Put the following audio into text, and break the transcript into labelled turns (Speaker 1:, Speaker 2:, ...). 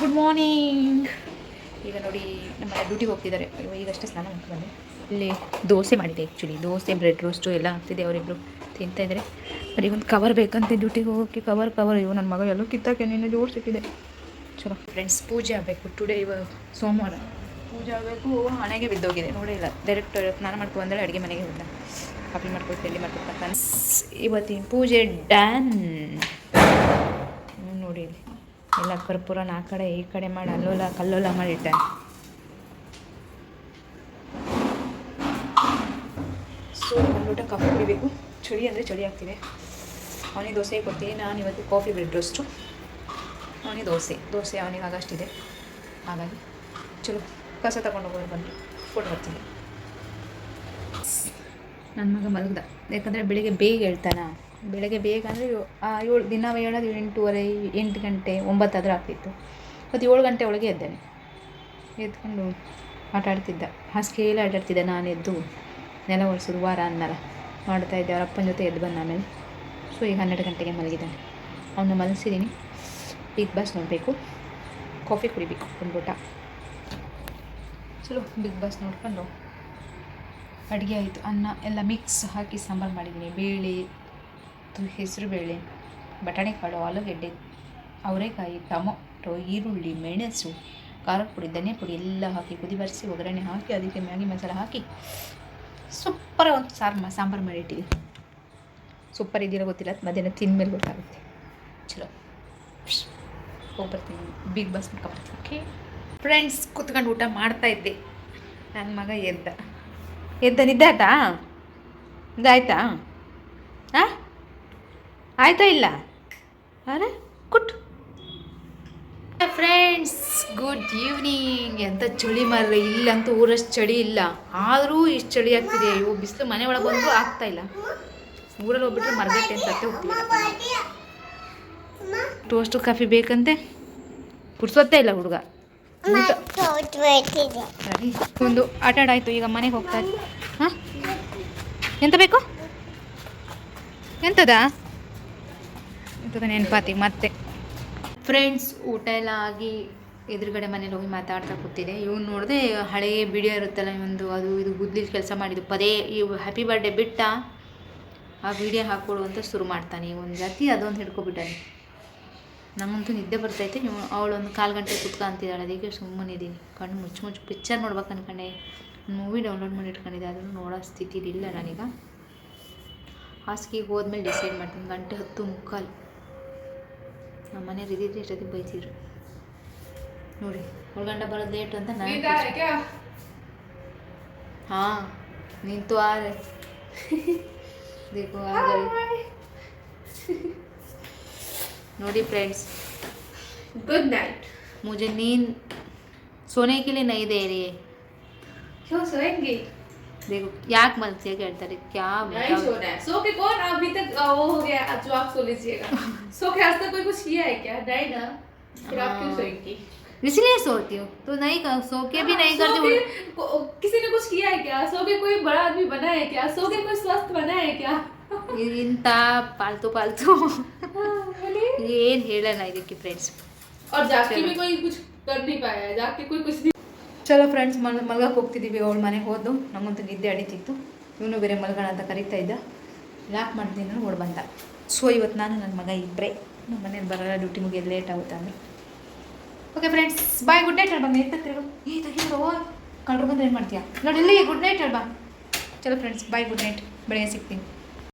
Speaker 1: Good morning ಈಗ ನೋಡಿ ನಮ್ಮ ಡ್ಯೂಟಿಗೆ ಹೋಗ್ತಿದ್ದಾರೆ. ಈಗಷ್ಟೇ ಸ್ನಾನ ಮಾಡ್ಕೊಂಡು ಇಲ್ಲಿ ದೋಸೆ ಮಾಡಿದೆ ಆ್ಯಕ್ಚುಲಿ ದೋಸೆ ಬ್ರೆಡ್ ರೋಸ್ಟು ಎಲ್ಲ ಆಗ್ತಿದೆ ಅವರಿಬ್ಬರು ತಿಂತಾ ಇದ್ದಾರೆ. ಬರೀ ಒಂದು ಕವರ್ ಬೇಕಂತ ಡ್ಯೂಟಿಗೆ ಹೋಗೋಕ್ಕೆ ಕವರ್ ಕವರ್ ಇವು ನನ್ನ ಮಗ ಎಲ್ಲೋ ಕಿತ್ತಾಕೆ ನಿನ್ನೆ ಜೋಡಿಸಿಟ್ಟಿದೆ ಚಲೋ. ಫ್ರೆಂಡ್ಸ್ ಪೂಜೆ ಆಗಬೇಕು. ಟುಡೇ ಇವಾಗ ಸೋಮವಾರ. ಪೂಜೆ ಆಗಬೇಕು. ಹಣೆಗೆ ಬಿದ್ದೋಗಿದೆ. ನೋಡಿಲ್ಲ ಡೈರೆಕ್ಟ್ ಸ್ನಾನ ಮಾಡ್ಕೊಂಡು ಬಂದರೆ ಅಡುಗೆ ಮನೆಗೆ ಹೋದ. ಕಾಫಿ ಮಾಡ್ಕೊಂಡು ತಿಂಡಿ ಮಾಡ್ಕೊಂಡು ಇವತ್ತಿನ ಪೂಜೆ ಡ್ಯಾನ್ ನೋಡಿ ಇಲ್ಲಿ. ಎಲ್ಲ ಕರ್ಪೂರನ ಆ ಕಡೆ, ಈ ಕಡೆ ಮಾಡಿ, ಅಲ್ಲೋಲ, ಕಲ್ಲೋಲ ಮಾಡಿಟ್ಟೆ ಸೊ ಒಂದು ಲೋಟ ಕಾಫಿ ಕುಡಿಬೇಕು. ಚಳಿ ಅಂದರೆ ಚಳಿ ಆಗ್ತಿದೆ. ಅವನಿಗೆ ದೋಸೆ ಕೊಡ್ತೀನಿ. ನಾನು ಇವತ್ತು ಕಾಫಿ ಬ್ರೆಡ್ ರೋಸ್ಟು ಅವನಿಗೆ ದೋಸೆ. ದೋಸೆ ಅವನಿಗೆ ಆಗಷ್ಟಿದೆ ಹಾಗಾಗಿ ಚಲೋ. ಕಸ ತಗೊಂಡು ಹೋಗೋದು ಬಂದು ಫೋಟೋ ಬರ್ತೀನಿ. ನನ್ನ ಮಗ ಮಲಗ್ದ. ಯಾಕಂದರೆ ಬೆಳಿಗ್ಗೆ ಬೇಗ ಹೇಳ್ತಾನ ಬೆಳಗ್ಗೆ ಬೇಗ ಅಂದರೆ ಏಳು ದಿನ ಹೇಳೋದು ಎಂಟೂವರೆ, ಎಂಟು ಗಂಟೆ ಒಂಬತ್ತಾದರೂ ಆಗ್ತಿತ್ತು. ಮತ್ತು ಏಳು ಗಂಟೆ ಒಳಗೆ ಎದ್ದೇನೆ. ಎದ್ಕೊಂಡು ಆಟ ಆಡ್ತಿದ್ದ. ಹಾಸಿಗೆಯಲ್ಲಿ ಆಟಾಡ್ತಿದ್ದೆ ನಾನು ಎದ್ದು. ನೆಲ ಒರೆಸೋದು ವಾರ ಅನ್ನಲ್ಲ ಮಾಡ್ತಾ ಇದ್ದೆ. ಅವ್ರ ಅಪ್ಪನ ಜೊತೆ ಎದ್ದು ಬಂದ ಆಮೇಲೆ. ಸೊ ಈಗ ಹನ್ನೆರಡು ಗಂಟೆಗೆ ಮಲಗಿದ್ದಾನೆ. ಅವನ್ನ ಮಲಗಿಸಿದ್ದೀನಿ ಬಿಗ್ ಬಾಸ್ ನೋಡಬೇಕು. ಕಾಫಿ ಕುಡಿಬೇಕು ಒಂದು ಚಲೋ ಬಿಗ್ ಬಾಸ್ ನೋಡ್ಕೊಂಡು ಅಡುಗೆ ಆಯಿತು. ಅನ್ನ ಎಲ್ಲ ಮಿಕ್ಸ್ ಹಾಕಿ ಸಾಂಬಾರು ಮಾಡಿದ್ದೀನಿ ಬೇಳೆ ಹೆಸರು ಬೇಳೆ, ಬಟಾಣಿ ಕಾಳು, ಆಲೂಗೆಡ್ಡೆ, ಅವರೆಕಾಯಿ ಟೊಮೊಟೊ ಈರುಳ್ಳಿ, ಮೆಣಸು ಖಾರದ ಪುಡಿ, ಧನಿಯಾ ಪುಡಿ ಎಲ್ಲ ಹಾಕಿ ಕುದಿ ಬರೆಸಿ, ಒಗ್ಗರಣೆ ಹಾಕಿ, ಅದಕ್ಕೆ ಮ್ಯಾಗಿ ಮಸಾಲ ಹಾಕಿ ಸೂಪರ್ ಒಂದು ಸಾರು ಸಾಂಬಾರು ಮಾಡಿಟ್ಟಿದ್ದೀನಿ ಸೂಪರ್ ಇದೆಯಲ್ಲ ಗೊತ್ತಿಲ್ಲ, ಮಧ್ಯಾಹ್ನ ತಿಂದಮೇಲೆ ಗೊತ್ತಾಗುತ್ತೆ. ಚಲೋ. ಹೋಗಿ ಬರ್ತೀನಿ ಬಿಗ್ ಬಾಸ್ ಬರ್ತೀನಿ ಓಕೆ ಫ್ರೆಂಡ್ಸ್ ಕುತ್ಕೊಂಡು ಊಟ ಮಾಡ್ತಾ ಇದ್ದೆ. ನನ್ನ ಮಗ ಎದ್ದ. ಎದ್ದ ನಿದ್ದಾಟ ಇದಾಯ್ತಾ ಹಾಂ ಆಯ್ತಾ ಇಲ್ಲ? ಅರೆ ಕುಟ್ ಫ್ರೆಂಡ್ಸ್ ಗುಡ್ ಈವ್ನಿಂಗ್ ಎಂಥ ಚಳಿ ಮಾರ್ರೆ, ಇಲ್ಲಂತೂ ಊರಷ್ಟು ಚಳಿ ಇಲ್ಲ. ಆದರೂ ಇಷ್ಟು ಚಳಿ ಆಗ್ತಿದೆ. ಇವು ಬಿಸಿಲು ಮನೆ ಒಳಗೆ ಬಂದರೂ ಆಗ್ತಾ ಇಲ್ಲ. ಊರಲ್ಲಿ ಹೋಗ್ಬಿಟ್ರೆ ಮರಗಟ್ಟೆ ಅಂತ ಹೋಗ್ತೀವಿ ಟೋಸ್ಟು ಕಾಫಿ ಬೇಕಂತೆ? ಕುಡ್ಸೋದೇ ಇಲ್ಲ ಹುಡುಗ. ಒಂದು ಆಟ ಆಡಾಯ್ತು ಈಗ ಮನೆಗೆ ಹೋಗ್ತಾ ಹಾಂ? ಎಂತ ಬೇಕು? ಎಂತದ? ಎಂತದ ನೆನಪಾತಿ, ಮತ್ತೆ. ಫ್ರೆಂಡ್ಸ್ ಊಟ ಎಲ್ಲ ಆಗಿ ಎದುರುಗಡೆ ಮನೇಲಿ ಹೋಗಿ ಮಾತಾಡ್ತಾ ಕೂತಿದೆ ಇವ್ನು ನೋಡಿದೆ ಹಳೆಯ ವಿಡಿಯೋ ಇರುತ್ತಲ್ಲ ಒಂದು ಅದು ಇದು ಗುದ್ಲಿ ಕೆಲಸ ಮಾಡಿದ್ದು. ಪದೇ ಈ ಹ್ಯಾಪಿ ಬರ್ಡೇ ಬಿಟ್ಟ, ಆ ವಿಡಿಯೋ ಹಾಕ್ಕೊಡು ಅಂತ ಶುರು ಮಾಡ್ತಾನೆ. ಒಂದು ಜಾತಿ ಅದೊಂದು ಹಿಡ್ಕೊಬಿಟ್ಟಾನೆ. ನಂಗಂತೂ ನಿದ್ದೆ ಬರ್ತೈತೆ ನೀವು ಅವಳು ಒಂದು ಕಾಲು ಗಂಟೆ ಕುತ್ಕೊಂತಿದ್ದಾಳೆ ಅದಕ್ಕೆ ಸುಮ್ಮನಿದ್ದೀನಿ ಕಣ್ಣು ಮುಚ್ಚು ಮುಚ್ಚು ಪಿಕ್ಚರ್ ನೋಡ್ಬೇಕು ಅನ್ಕೊಂಡೆ. ಮೂವಿ ಡೌನ್ಲೋಡ್ ಮಾಡಿ ಇಟ್ಕೊಂಡಿದ್ದೆ. ಅದನ್ನು ನೋಡೋ ಸ್ಥಿತಿ ಇಲ್ಲ ನನಗ. ಹಾಸಿಗೆಗೆ ಹೋದ್ಮೇಲೆ ಡಿಸೈಡ್ ಮಾಡ್ತೀನಿ. ಗಂಟೆ ಹತ್ತು ಮುಕ್ಕಾಲು. ನಮ್ಮ ಮನೆಯವ್ರು ಇದ್ದಿದ್ರೆ ಎಷ್ಟೊತ್ತಿಗೆ ಬೈತಿದ್ರು ನೋಡಿ ಒಳಗಂಡ ಬರೋದು ಲೇಟ್ ಅಂತ ನಾನು हाँ नींद तो आ रही देखो आ गई नोडी फ्रेंड्स
Speaker 2: गुड नाइट
Speaker 1: मुझे नींद सोने के लिए नहीं दे रही है
Speaker 2: क्यों सोएंगे
Speaker 1: देखो याक मलसे कहते क्या
Speaker 2: नहीं
Speaker 1: बताओ
Speaker 2: सोना है सो के कौन अभी तक अ, वो हो गया आज जो आप सो लीजिएगा सो के आज तक कोई कुछ किया है क्या नहीं ना फिर आप क्यों
Speaker 1: हाँ।
Speaker 2: सोएंगी
Speaker 1: इसलिए सोती हूँ तो नहीं कर सो के भी नहीं
Speaker 2: सो
Speaker 1: करती
Speaker 2: के
Speaker 1: हूँ
Speaker 2: को- किसी ने कुछ किया है क्या सो के कोई बड़ा आदमी बना है क्या सो के कोई स्वस्थ बना है क्या
Speaker 1: ಇಂಥ ಪಾಲ್ತು ಪಾಲ್ತು
Speaker 2: हाँ, बोलिए।
Speaker 1: ಏನು ಹೇಳಲ್ಲ ಇದಕ್ಕೆ ಫ್ರೆಂಡ್ಸ್
Speaker 2: और जाके
Speaker 1: चलो।
Speaker 2: भी कोई कुछ कर नहीं पाया है जाके कोई कुछ नहीं
Speaker 1: ಚಲೋ ಫ್ರೆಂಡ್ಸ್ ಮಲ್ ಮಲ್ಗಕ್ಕೆ ಹೋಗ್ತಿದ್ದೀವಿ ಅವಳು ಮನೆಗೆ ಹೋದ್ದು ನಮಗಂತೂ ನಿದ್ದೆ ಅಡಿತಿತ್ತು. ಇವನು ಬೇರೆ ಮಲ್ಗೋಣ ಅಂತ ಕರಿತಾ ಇದ್ದ. ಲಾಕ್ ಮಾಡ್ತೀನಿ ಅಂದ್ರೆ ಬಂದ. ಸೊ ಇವತ್ತು ನಾನು ನನ್ನ ಮಗ ಇಬ್ಬರೇ ನಮ್ಮ ಮನೇಲಿ ಬರೋಲ್ಲ ಡ್ಯೂಟಿ ಮುಗಿಯೋದು ಲೇಟ್ ಆಗುತ್ತೆ ಅಂದರೆ. Okay friends bye good night ಹೇಳ್ಬಾ ಎತ್ತ ತಿರುಗು. ಈ ತೆಗಿರೋ ಕಂಡ್ರು ಬಂದ್ರೆ ಏನು ಮಾಡ್ತೀಯಾ? ನೋಡಿ ಇಲ್ಲಿ ಗುಡ್ ನೈಟ್ ಹೇಳ್ಬಾ ಚಲೋ ಫ್ರೆಂಡ್ಸ್ ಬಾಯ್ ಗುಡ್ ನೈಟ್ ಬೆಳಗ್ಗೆ ಸಿಗ್ತೀನಿ.